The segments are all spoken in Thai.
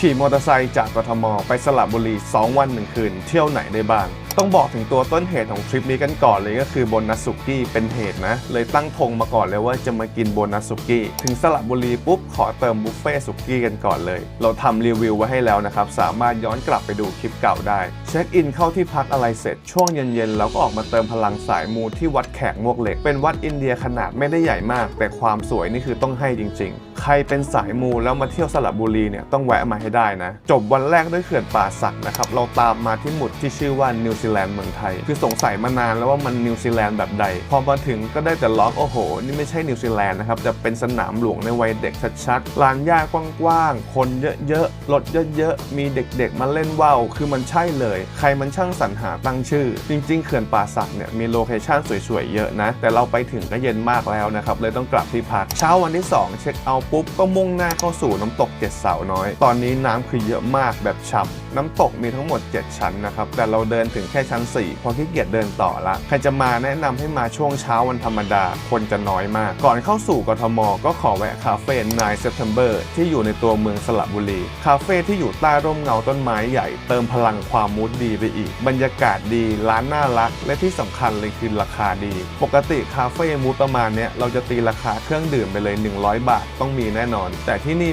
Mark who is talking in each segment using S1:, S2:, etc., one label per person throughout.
S1: ขี่มอเตอร์ไซค์จากกทม ไปสระบุรี 2 วัน 1 คืน เที่ยวไหนได้บ้าง ต้องบอกถึงตัวต้นเหตุของทริปนี้กันก่อนเลยก็คือโบนัสสุกี้เป็นเหตุนะ เลยตั้งธงมาก่อนเลยว่าจะมากินโบนัสสุกี้ ถึงสระบุรีปุ๊บขอเติมบุฟเฟ่สุกี้กันก่อนเลย เราทำรีวิวไว้ให้แล้วนะครับ สามารถย้อนกลับไปดูคลิปเก่าได้ เช็คอินเข้าที่พักอะไรเสร็จช่วงเย็นๆเราก็ออกมาเติมพลังสายมูที่วัดแขกมวกเหล็ก เป็นวัดอินเดียขนาดไม่ได้ใหญ่มาก แต่ความสวยนี่คือต้องให้จริง ๆ ใครเป็นสายมูแล้วมาเที่ยวสระบุรีเนี่ยต้องแวะมาให้ได้นะ จบวันแรกด้วยเขื่อนป่าสักนะครับเราตามมาที่หมุดที่ชื่อว่านิวซแลนด์เมืองไทย คือสงสัยมานานแล้วว่ามันนิวซีแลนด์แบบใด พอมาถึงก็ได้แต่ล็อกโอ้โห นี่ไม่ใช่นิวซีแลนด์นะครับแต่เป็นสนามหลวงในวัยเด็กชัดๆลานหญ้ากว้างๆคนเยอะๆรถเยอะๆมีเด็กๆมาเล่นว่าวคือมันใช่เลย ใครมันช่างสรรหาตั้งชื่อ จริง ๆ เขื่อนป่าสักเนี่ยมีโลเคชั่นสวยๆเยอะนะ แต่เราไปถึงก็เย็นมากแล้วนะครับเลยต้องกลับที่พักเช้าวันที่ 2 เช็คเอาปุ๊บก็มุ่งหน้าเข้าสู่น้ำตกเจ็ดสาวน้อย ตอนนี้น้ำคือเยอะมากแบบฉ่ำน้ำตกมีทั้งหมด 7 ชั้นนะครับแต่เราเดินถึงแค่ชั้น 4พราะขี้เกียจเดินต่อละ ใครจะมาแนะนำให้มาช่วงเช้าวันธรรมดา คนจะน้อยมาก ก่อนเข้าสู่กทม ก็ขอแวะคาเฟ่น9 September ที่อยู่ในตัวเมืองสระบุรี คาเฟ่ที่อยู่ใต้ร่มเงาต้นไม้ใหญ่ เติมพลังความมูดดีไปอีก บรรยากาศดี ร้านน่ารัก และที่สำคัญเลยคือราคาดี ปกติคาเฟ่มูดประมาณเนี้ยเราจะตีราคาเครื่องดื่มไปเลย 100 บาทต้องมีแน่นอน แต่ที่นี่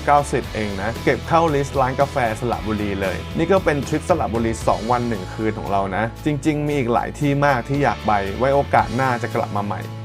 S1: 80-90 เองนะ เก็บเข้าลิสต์ร้านกาแฟสระบุรีเลย นี่ก็เป็นทริปสระบุรี 2 วัน 1 คืนของเรานะ จริง ๆ มีอีกหลายที่มากที่อยากไปไว้โอกาสหน้าจะกลับมาใหม่